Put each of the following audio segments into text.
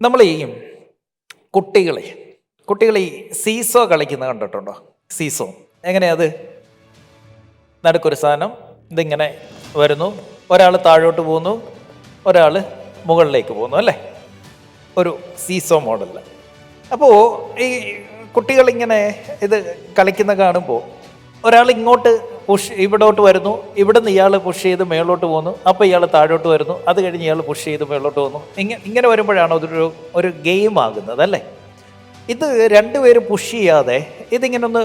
നമ്മൾ ഈ കുട്ടികളെ കുട്ടികൾ ഈ സീസോ കളിക്കുന്ന കണ്ടിട്ടുണ്ടോ? സീസോ. എങ്ങനെയത് നടുക്കൊരു സാധനം ഇതിങ്ങനെ വരുന്നു. ഒരാൾ താഴോട്ട് പോകുന്നു ഒരാൾ മുകളിലേക്ക് പോകുന്നു അല്ലേ? ഒരു സീസോ മോഡലിൽ അപ്പോൾ ഈ കുട്ടികളിങ്ങനെ ഇത് കളിക്കുന്ന കാണുമ്പോൾ ഒരാൾ ഇങ്ങോട്ട് പുഷ് ഇവിടോട്ട് വരുന്നു. ഇവിടെ നിന്ന് ഇയാൾ പുഷ് ചെയ്ത് മേളോട്ട് പോകുന്നു അപ്പോൾ ഇയാൾ താഴോട്ട് വരുന്നു. അത് കഴിഞ്ഞ് ഇയാൾ പുഷ് ചെയ്ത് മേളോട്ട് പോകുന്നു ഇങ്ങനെ ഇങ്ങനെ വരുമ്പോഴാണ് അതൊരു ഒരു ഗെയിം ആകുന്നത് അല്ലേ? ഇത് രണ്ടുപേരും പുഷ് ചെയ്യാതെ ഇതിങ്ങനെ ഒന്ന്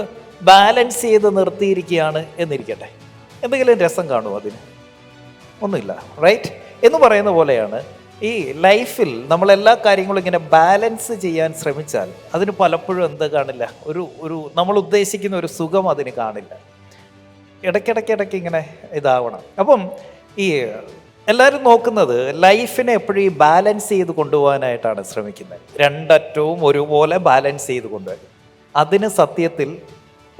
ബാലൻസ് ചെയ്ത് നിർത്തിയിരിക്കുകയാണ് എന്നിരിക്കട്ടെ. എന്തെങ്കിലും രസം കാണുമോ അതിന്? ഒന്നുമില്ല. റൈറ്റ്? എന്ന് പറയുന്ന പോലെയാണ് ഈ ലൈഫിൽ നമ്മൾ എല്ലാ കാര്യങ്ങളും ഇങ്ങനെ ബാലൻസ് ചെയ്യാൻ ശ്രമിച്ചാൽ അതിന് പലപ്പോഴും എന്ത് കാണില്ല? ഒരു ഒരു നമ്മൾ ഉദ്ദേശിക്കുന്ന ഒരു സുഖം അതിന് കാണില്ല. ഇടയ്ക്കിടയ്ക്ക് ഇടയ്ക്ക് ഇങ്ങനെ ഇതാവണം. അപ്പം ഈ എല്ലാവരും നോക്കുന്നത് ലൈഫിനെ എപ്പോഴും ഈ ബാലൻസ് ചെയ്ത് കൊണ്ടുപോകാനായിട്ടാണ് ശ്രമിക്കുന്നത്. രണ്ടറ്റവും ഒരുപോലെ ബാലൻസ് ചെയ്ത് കൊണ്ടുവരും. അതിന് സത്യത്തിൽ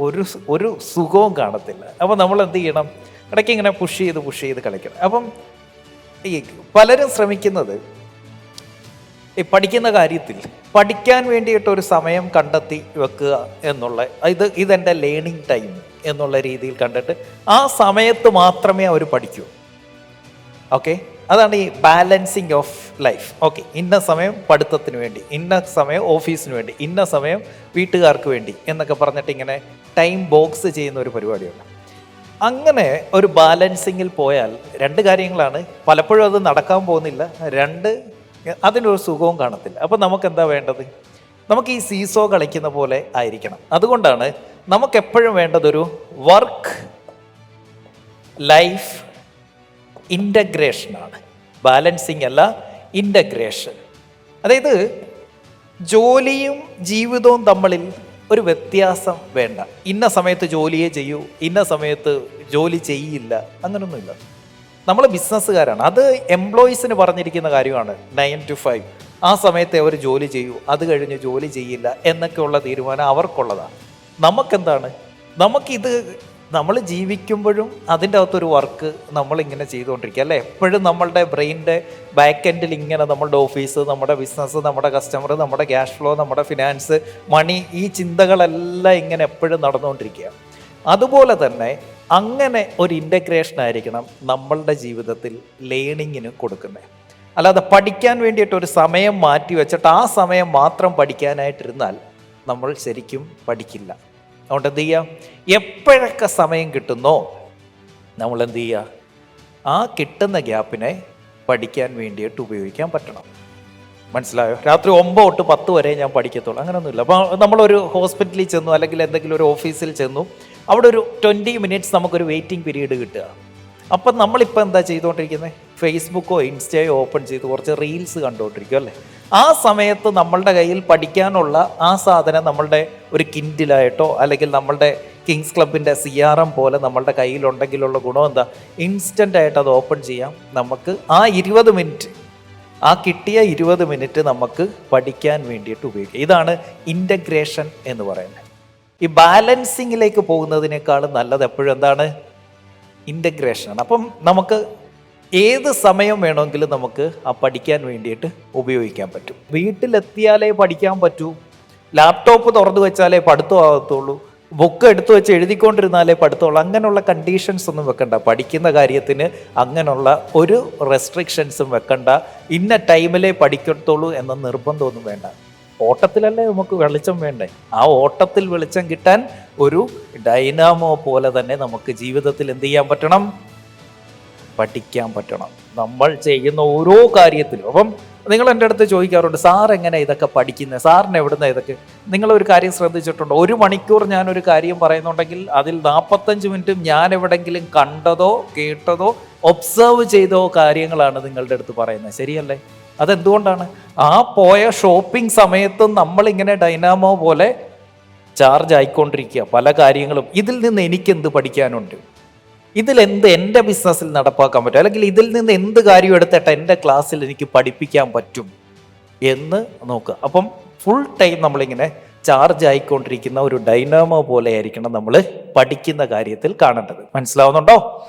ഒരു ഒരു സുഖവും കാണത്തില്ല. അപ്പോൾ നമ്മൾ എന്ത് ചെയ്യണം? ഇടയ്ക്ക് ഇങ്ങനെ പുഷ് ചെയ്ത് പുഷ് ചെയ്ത് കളിക്കണം. അപ്പം ഈ പലരും ശ്രമിക്കുന്നത് ഈ പഠിക്കുന്ന കാര്യത്തിൽ പഠിക്കാൻ വേണ്ടിയിട്ട് ഒരു സമയം കണ്ടെത്തി വെക്കുക എന്നുള്ള ഇത് ഇതെന്റെ ലേണിംഗ് ടൈം എന്നുള്ള രീതിയിൽ കണ്ടിട്ട് ആ സമയത്ത് മാത്രമേ അവർ പഠിക്കൂ. ഓക്കെ അതാണ് ഈ ബാലൻസിങ് ഓഫ് ലൈഫ് ഓക്കെ ഇന്ന സമയം പഠിത്തത്തിന് വേണ്ടി ഇന്ന സമയം ഓഫീസിന് വേണ്ടി ഇന്ന സമയം വീട്ടുകാർക്ക് വേണ്ടി എന്നൊക്കെ പറഞ്ഞിട്ട് ഇങ്ങനെ ടൈം ബോക്സ് ചെയ്യുന്ന ഒരു പരിപാടിയുണ്ട്. അങ്ങനെ ഒരു ബാലൻസിങ്ങിൽ പോയാൽ രണ്ട് കാര്യങ്ങളാണ്. പലപ്പോഴും അത് നടക്കാൻ പോകുന്നില്ല. രണ്ട് അതിനൊരു സുഖവും കാണത്തില്ല. അപ്പോൾ നമുക്ക് എന്താ വേണ്ടത്? നമുക്ക് ഈ സീസോ കളിക്കുന്ന പോലെ ആയിരിക്കണം. അതുകൊണ്ടാണ് നമുക്ക് എപ്പോഴും വേണ്ടതൊരു വർക്ക് ലൈഫ് ഇന്റഗ്രേഷനാണ് ബാലൻസിങ് അല്ല ഇന്റഗ്രേഷൻ അതായത് ജോലിയും ജീവിതവും തമ്മിൽ ഒരു വ്യത്യാസം വേണ്ട. ഇന്ന സമയത്ത് ജോലിയെ ചെയ്യൂ ഇന്ന സമയത്ത് ജോലി ചെയ്യില്ല അങ്ങനൊന്നുമില്ല. നമ്മൾ ബിസിനസ്സുകാരാണ് അത് എംപ്ലോയീസിന് പറഞ്ഞിരിക്കുന്ന കാര്യമാണ് നയൻ ടു ഫൈവ് ആ സമയത്തെ അവർ ജോലി ചെയ്യൂ അത് കഴിഞ്ഞ് ജോലി ചെയ്യില്ല എന്നൊക്കെയുള്ള തീരുമാനം അവർക്കുള്ളതാണ്. നമുക്കെന്താണ്? നമുക്കിത് നമ്മൾ ജീവിക്കുമ്പോഴും അതിന്റെ അകത്തൊരു വർക്ക് നമ്മളിങ്ങനെ ചെയ്തുകൊണ്ടിരിക്കുക അല്ലേ? എപ്പോഴും നമ്മളുടെ ബ്രെയിന്റെ ബാക്ക് എൻഡിൽ ഇങ്ങനെ നമ്മളുടെ ഓഫീസ് നമ്മുടെ ബിസിനസ് നമ്മുടെ കസ്റ്റമർ നമ്മുടെ ക്യാഷ് ഫ്ലോ നമ്മുടെ ഫിനാൻസ് മണി ഈ ചിന്തകളെല്ലാം ഇങ്ങനെ എപ്പോഴും നടന്നുകൊണ്ടിരിക്കുക. അതുപോലെ തന്നെ അങ്ങനെ ഒരു ഇന്റഗ്രേഷൻ ആയിരിക്കണം നമ്മളുടെ ജീവിതത്തിൽ ലേണിങ്ങിന് കൊടുക്കുന്നത്. അല്ലാതെ പഠിക്കാൻ വേണ്ടിയിട്ട് ഒരു സമയം മാറ്റി വെച്ചിട്ട് ആ സമയം മാത്രം പഠിക്കാനായിട്ടിരുന്നാൽ നമ്മൾ ശരിക്കും പഠിക്കില്ല. അതുകൊണ്ട് എന്ത് ചെയ്യുക എപ്പോഴൊക്കെ സമയം കിട്ടുന്നോ നമ്മൾ എന്ത് ചെയ്യുക ആ കിട്ടുന്ന ഗ്യാപ്പിനെ പഠിക്കാൻ വേണ്ടിയിട്ട് ഉപയോഗിക്കാൻ പറ്റണം. മനസ്സിലായോ? രാത്രി ഒമ്പത് തൊട്ട് പത്ത് വരെ ഞാൻ പഠിക്കത്തുള്ളൂ. അങ്ങനെയൊന്നുമില്ല അപ്പോൾ നമ്മളൊരു ഹോസ്പിറ്റലിൽ ചെന്നു അല്ലെങ്കിൽ എന്തെങ്കിലും ഒരു ഓഫീസിൽ ചെന്നു അവിടെ ഒരു ട്വന്റി മിനിറ്റ്സ് നമുക്കൊരു വെയിറ്റിംഗ് പീരീഡ് കിട്ടുക. അപ്പം നമ്മളിപ്പോൾ എന്താ ചെയ്തുകൊണ്ടിരിക്കുന്നത് ഫേസ്ബുക്കോ ഇൻസ്റ്റയോ ഓപ്പൺ ചെയ്ത് കുറച്ച് റീൽസ് കണ്ടുകൊണ്ടിരിക്കും അല്ലേ? ആ സമയത്ത് നമ്മളുടെ കയ്യിൽ പഠിക്കാനുള്ള ആ സാധനം നമ്മളുടെ ഒരു കിൻഡിലായിട്ടോ അല്ലെങ്കിൽ നമ്മളുടെ കിങ്സ് ക്ലബിന്റെ സി ആർ എം പോലെ നമ്മളുടെ കയ്യിലുണ്ടെങ്കിലുള്ള ഗുണം എന്താ? ഇൻസ്റ്റന്റ് ആയിട്ട് അത് ഓപ്പൺ ചെയ്യാം. നമുക്ക് ആ ഇരുപത് മിനിറ്റ് ആ കിട്ടിയ ഇരുപത് മിനിറ്റ് നമുക്ക് പഠിക്കാൻ വേണ്ടിയിട്ട് ഉപയോഗിക്കാം. ഇതാണ് ഇന്റഗ്രേഷൻ എന്ന് പറയുന്നത്. ഈ ബാലൻസിങ്ങിലേക്ക് പോകുന്നതിനേക്കാൾ നല്ലത് എപ്പോഴും എന്താണ്? ഇന്റഗ്രേഷനാണ് അപ്പം നമുക്ക് ഏത് സമയം വേണമെങ്കിലും നമുക്ക് ആ പഠിക്കാൻ വേണ്ടിയിട്ട് ഉപയോഗിക്കാൻ പറ്റും. വീട്ടിലെത്തിയാലേ പഠിക്കാൻ പറ്റൂ. ലാപ്ടോപ്പ് തുറന്നു വെച്ചാലേ പഠിത്തം ആകത്തുള്ളൂ. ബുക്ക് എടുത്തു വെച്ച് എഴുതിക്കൊണ്ടിരുന്നാലേ പഠിത്തമുള്ളൂ. അങ്ങനെയുള്ള കണ്ടീഷൻസ് ഒന്നും വെക്കണ്ട. പഠിക്കുന്ന കാര്യത്തിന് അങ്ങനെയുള്ള ഒരു റെസ്ട്രിക്ഷൻസും വെക്കണ്ട. ഇന്ന ടൈമിലേ പഠിക്കത്തുള്ളൂ എന്ന നിർബന്ധമൊന്നും വേണ്ട. ഓട്ടത്തിലല്ലേ നമുക്ക് വെളിച്ചം വേണ്ടേ? ആ ഓട്ടത്തിൽ വെളിച്ചം കിട്ടാൻ ഒരു ഡൈനാമോ പോലെ തന്നെ നമുക്ക് ജീവിതത്തിൽ എന്ത് ചെയ്യാൻ പറ്റണം? പഠിക്കാൻ പറ്റണം. നമ്മൾ ചെയ്യുന്ന ഓരോ കാര്യത്തിലും. അപ്പം നിങ്ങൾ എന്റെ അടുത്ത് ചോദിക്കാറുണ്ട് സാർ എങ്ങനെ ഇതൊക്കെ പഠിക്കുന്നത് സാറിന് എവിടുന്ന ഇതൊക്കെ? നിങ്ങൾ ഒരു കാര്യം ശ്രദ്ധിച്ചിട്ടുണ്ടോ. ഒരു മണിക്കൂർ ഞാനൊരു കാര്യം പറയുന്നുണ്ടെങ്കിൽ അതിൽ നാൽപ്പത്തഞ്ച് മിനിറ്റും ഞാൻ എവിടെങ്കിലും കണ്ടതോ കേട്ടതോ ഒബ്സർവ് ചെയ്തോ കാര്യങ്ങളാണ് നിങ്ങളുടെ അടുത്ത് പറയുന്നത്. ശരിയല്ലേ? അതെന്തുകൊണ്ടാണ്? ആ പോയ ഷോപ്പിംഗ് സമയത്തും നമ്മളിങ്ങനെ ഡൈനാമോ പോലെ ചാർജ് ആയിക്കൊണ്ടിരിക്കുക. പല കാര്യങ്ങളും. ഇതിൽ നിന്ന് എനിക്കെന്ത് പഠിക്കാനുണ്ട്? ഇതിൽ എന്ത് എന്റെ ബിസിനസ്സിൽ നടപ്പാക്കാൻ പറ്റും? അല്ലെങ്കിൽ ഇതിൽ നിന്ന് എന്ത് കാര്യം എടുത്തിട്ട് എന്റെ ക്ലാസ്സിൽ എനിക്ക് പഠിപ്പിക്കാൻ പറ്റും? എന്ന് നോക്കുക. അപ്പം ഫുൾ ടൈം നമ്മളിങ്ങനെ ചാർജ് ആയിക്കൊണ്ടിരിക്കുന്ന ഒരു ഡൈനാമോ പോലെ ആയിരിക്കണം നമ്മൾ പഠിക്കുന്ന കാര്യത്തിൽ കാണേണ്ടത്. മനസ്സിലാവുന്നുണ്ടോ?